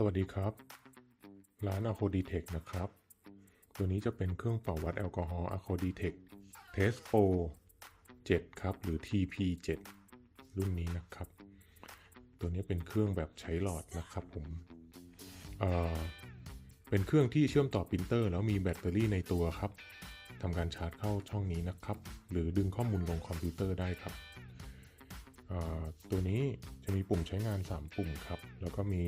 สวัสดีครับ ร้าน a c o d e t e c h นะครับ ตัวนี้จะเป็นเครื่องเป่าวัดแอลกอฮอล์ a c o d e t e c h Test Pro 7ครับ หรือ TP 7 รุ่นนี้นะครับ ตัวนี้เป็นเครื่องแบบใช้หลอดนะครับผมเอ่อเป็นเครื่องที่เชื่อมต่อปรินเตอร์ แล้วมีแบตเตอรี่ในตัวครับทำการชาร์จเข้าช่องนี้นะครับ หรือดึงข้อมูลลงคอมพิวเตอร์ได้ครับตัวนี้จะมีปุ่มใช้งาน 3 ปุ่มครับ แล้วก็มี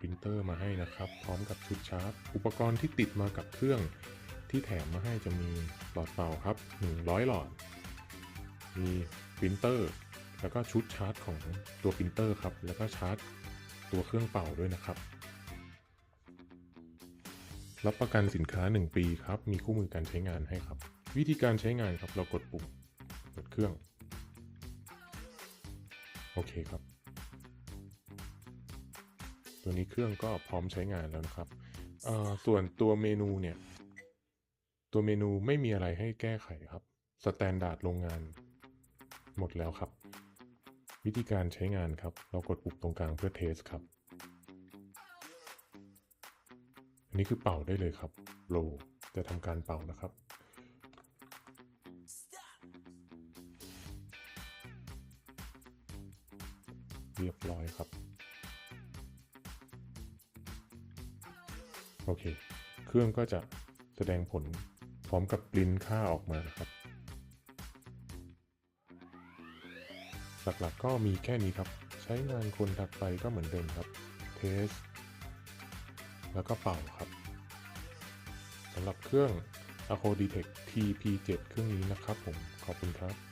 ปรินเตอร์มาให้นะครับ พร้อมกับชุดชาร์จ อุปกรณ์ที่ติดมากับเครื่อง ที่แถมมาให้จะมีหลอดเป่าครับ 100 หลอด มีปรินเตอร์ แล้วก็ชุดชาร์จของตัวปรินเตอร์ครับ แล้วก็ชาร์จตัวเครื่องเป่าด้วยนะครับ รับประกันสินค้า 1 ปีครับ มีคู่มือการใช้งานให้ครับ วิธีการใช้งานครับ เรากดปุ่มเปิดเครื่อง โอเคครับ ตัวนี้เครื่องก็พร้อมใช้งานแล้วนะครับส่วนตัวเมนูเนี่ย ตัวเมนูไม่มีอะไรให้แก้ไขครับสแตนดาร์ดโรงงานหมดแล้วครับ วิธีการใช้งานครับ เรากดปุ่มตรงกลางเพื่อเทสครับ อันนี้คือเป่าได้เลยครับโลจะทำการเป่านะครับ เรียบร้อยครับ โอเค เครื่องก็จะแสดงผลพร้อมกับปริ้นค่าออกมานะครับ หลักๆก็มีแค่นี้ครับ ใช้งานคนถัดไปก็เหมือนเดิมครับ เทส แล้วก็เป่าครับสำหรับเครื่อง a c o d e t e c h TP7 เครื่องนี้นะครับผม ขอบคุณครับ